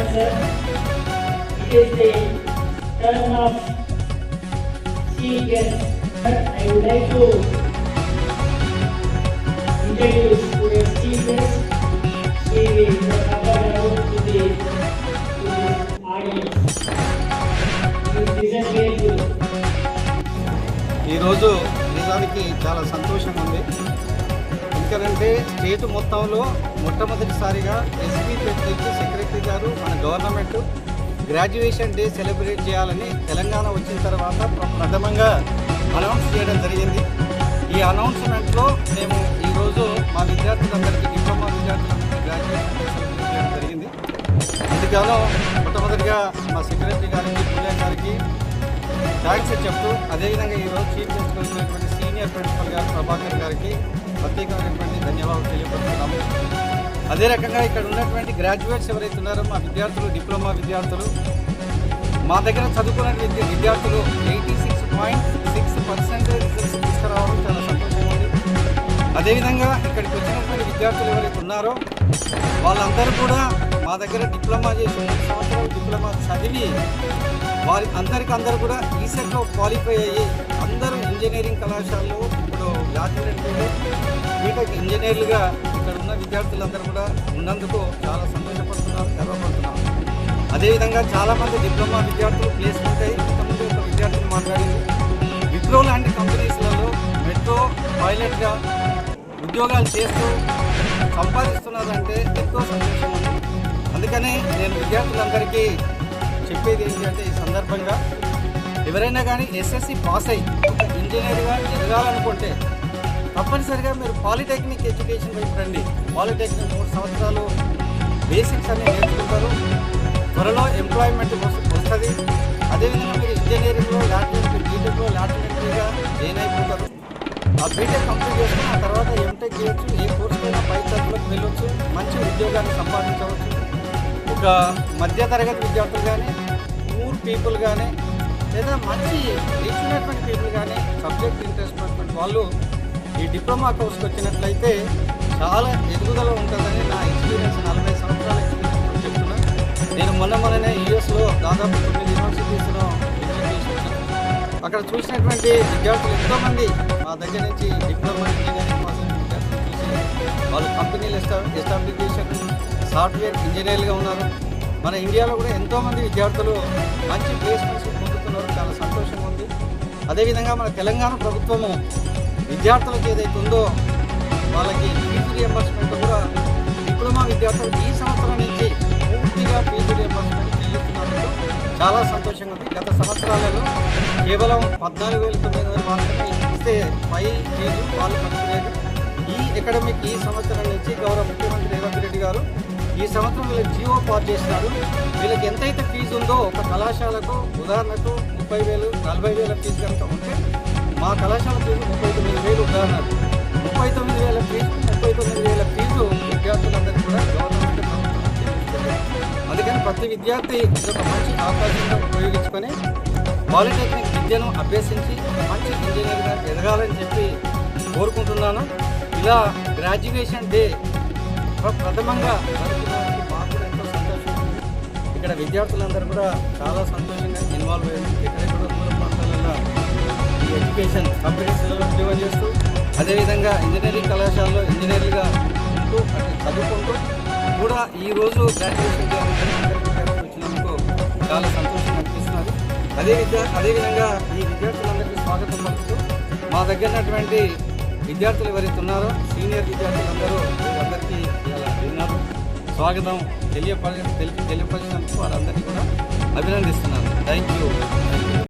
Thank you very much, sir. It is the turn of chief guest. I would like to introduce today's chief guest, Sri Prabhakar to the, to the audience. He is presently ఈరోజు నిజానికి చాలా సంతోషంగా ఉంది ఎందుకంటే state మొత్తంలో మొట్టమొదటిసారిగా SP president secretary గారు మన గవర్నమెంట్ గ్రాడ్యుయేషన్ డే సెలబ్రేట్ చేయాలని తెలంగాణ వచ్చిన తర్వాత ప్రథమంగా అనౌన్స్ చేయడం జరిగింది. ఈ అనౌన్స్మెంట్లో మేము ఈరోజు మా విద్యార్థులందరికీ డిప్లొమా విద్యార్థులందరికీ గ్రాడ్యుయేషన్ డే సెలబ్రేట్ చేయడం జరిగింది. అందుకనో మొట్టమొదటిగా మా సెక్రటరీ గారికి పుల్లే గారికి థ్యాంక్స్ చెప్తూ అదేవిధంగా ఈరోజు చీఫ్ గెస్ట్ వచ్చినటువంటి సీనియర్ ప్రిన్సిపల్ గారు ప్రభాకర్ గారికి ప్రత్యేకమైనటువంటి ధన్యవాదాలు తెలియపడుతున్నాము అదే రకంగా ఇక్కడ ఉన్నటువంటి గ్రాడ్యుయేట్స్ ఎవరైతే ఉన్నారో మా విద్యార్థులు డిప్లొమా విద్యార్థులు మా దగ్గర చదువుకున్న విద్యార్థులు eighty six point six percentage results తీసుకురావడం చాలా సంతోషంగా ఉంది. అదేవిధంగా ఇక్కడికి వచ్చినటువంటి విద్యార్థులు ఎవరైతే ఉన్నారో వాళ్ళందరూ కూడా మా దగ్గర డిప్లొమా చేసి మూడు సంవత్సరాలు డిప్లొమా చదివి వారి అందరికి అందరూ కూడా ఈసెట్లో క్వాలిఫై అయ్యి అందరూ ఇంజనీరింగ్ కళాశాలలో ఇప్పుడు లాటినెంట్లు బీటెక్ ఇంజనీర్లుగా ఇక్కడ ఉన్న విద్యార్థులందరూ కూడా ఉన్నందుకు చాలా సంతోషపడుతున్నారు గర్వపడుతున్నారు అదేవిధంగా చాలామంది డిప్లొమా విద్యార్థులు ప్లేస్మెంట్ అయ్యి ఇంతకుముందు ఒక విద్యార్థులు మాట్లాడింది విప్రో లాంటి కంపెనీస్లలో మెట్రో పైలట్గా ఉద్యోగాలు చేస్తూ సంపాదిస్తున్నారంటే ఎంతో సంతోషం. ఉంది నేను విద్యార్థులందరికీ చెప్పేది ఏంటంటే ఈ సందర్భంగా ఎవరైనా కానీ ఎస్ఎస్సి పాస్ అయ్యి ఇంజనీర్గా ఎదగాలనుకుంటే తప్పనిసరిగా మీరు పాలిటెక్నిక్ ఎడ్యుకేషన్ వైపు రండి. పాలిటెక్నిక్ మూడు సంవత్సరాలు బేసిక్స్ అన్ని నేర్చుకుంటారు. త్వరలో ఎంప్లాయ్మెంట్ వస్తుంది. అదేవిధంగా మీరు ఇంజనీరింగ్లో లాటినరీ బీటెక్లో లాటినరీగా జాయిన్ అయిపోతారు. ఆ బీటెక్ కంప్లీట్ చేసుకుని ఆ తర్వాత ఎంటెక్ చేయొచ్చు. ఏ కోర్సుకైనా పై చదువులకు వెళ్ళొచ్చు. మంచి ఉద్యోగాన్ని సంపాదించవచ్చు. ఒక మధ్యతరగతి విద్యార్థులు కానీ పూర్ పీపుల్ కానీ లేదా మంచి రీచ్ ఉన్నటువంటి పీపుల్ కానీ సబ్జెక్ట్ ఇంట్రెస్ట్ ఉన్నటువంటి వాళ్ళు ఈ డిప్లొమా కోర్స్కి వచ్చినట్లయితే చాలా ఎదుగుదల ఉంటుందని నా ఎక్స్పీరియన్స్ నలభై సంవత్సరాల ఎక్స్పీరియన్స్ చెప్తున్నా. నేను మొన్న మొన్ననే యూఎస్లో దాదాపు తొమ్మిది యూనివర్సిటీస్లో అక్కడ చూసినటువంటి విద్యార్థులు ఎంతోమంది మా దగ్గర నుంచి డిప్లొమా ఇంజనీరింగ్ పాస్ వాళ్ళు కంపెనీలు ఎస్టాబ్లిష్ చేశారు. సాఫ్ట్వేర్ ఇంజనీర్లుగా ఉన్నారు. మన ఇండియాలో కూడా ఎంతోమంది విద్యార్థులు మంచి ప్లేస్మెంట్స్ పొందుతున్నారు. చాలా సంతోషంగా ఉంది. అదేవిధంగా మన తెలంగాణ ప్రభుత్వము విద్యార్థులకు ఏదైతే ఉందో వాళ్ళకి ఫీజు రియంబర్స్మెంట్ కూడా డిప్లొమా విద్యార్థులు ఈ సంవత్సరం నుంచి పూర్తిగా ఫీజు రియంబర్స్మెంట్ చెల్లిస్తున్నందుకు చాలా సంతోషంగా ఉంది. గత సంవత్సరాలలో కేవలం పద్నాలుగు వేల తొమ్మిది వందలు మాత్రమే ఇస్తే పై ఫీజు వాళ్ళు పంచలేదు ఈ అకాడమిక్ ఈ సంవత్సరం నుంచి గౌరవ ముఖ్యమంత్రి రేవంత్ రెడ్డి గారు ఈ సంవత్సరం వీళ్ళకి జియో పాస్ చేసినారు వీళ్ళకి ఎంతైతే ఫీజు ఉందో ఒక కళాశాలకు ఉదాహరణకు ముప్పై వేలు నలభై వేల ఫీజు కనుక ఉంటే మా కళాశాల ఫీజు ముప్పై తొమ్మిది వేలు ఉదాహరణకు ముప్పై తొమ్మిది వేల ఫీజు ముప్పై తొమ్మిది వేల ఫీజు విద్యార్థులందరికీ కూడా గవర్నమెంట్ అందుకని ప్రతి విద్యార్థి ఒక మంచి అవకాశంగా ఉపయోగించుకొని పాలిటెక్నిక్ విద్యను అభ్యసించి ఒక మంచి ఇంజనీర్గా ఎదగాలని చెప్పి కోరుకుంటున్నాను. ఇలా గ్రాడ్యుయేషన్ డే ప్ర- ప్రథమంగా మాకు ఇక్కడ విద్యార్థులందరూ కూడా చాలా సంతోషంగా ఇన్వాల్వ్ అయ్యారు. ఎక్కడెక్కడ దూర ప్రాంతాలలో ఎడ్యుకేషన్ కంపెనీస్లో ఉద్యోగం చేస్తూ అదేవిధంగా ఇంజనీరింగ్ కళాశాలలో ఇంజనీర్లుగా ఉంటూ చదువుకుంటూ కూడా ఈరోజు గ్రాడ్యుయేషన్ వచ్చినందుకు చాలా సంతోషంగా అనిపిస్తున్నారు. అదే అదేవిధంగా ఈ విద్యార్థులందరికీ స్వాగతం పలుకుతూ మా దగ్గర ఉన్నటువంటి విద్యార్థులు ఎవరైతే ఉన్నారో సీనియర్ విద్యార్థులందరూ వీరందరికీ విన్నారు. స్వాగతం తెలియపరి తెలియ తెలియపరిచినందుకు వారందరినీ కూడా అభినందిస్తున్నాను. Thank you.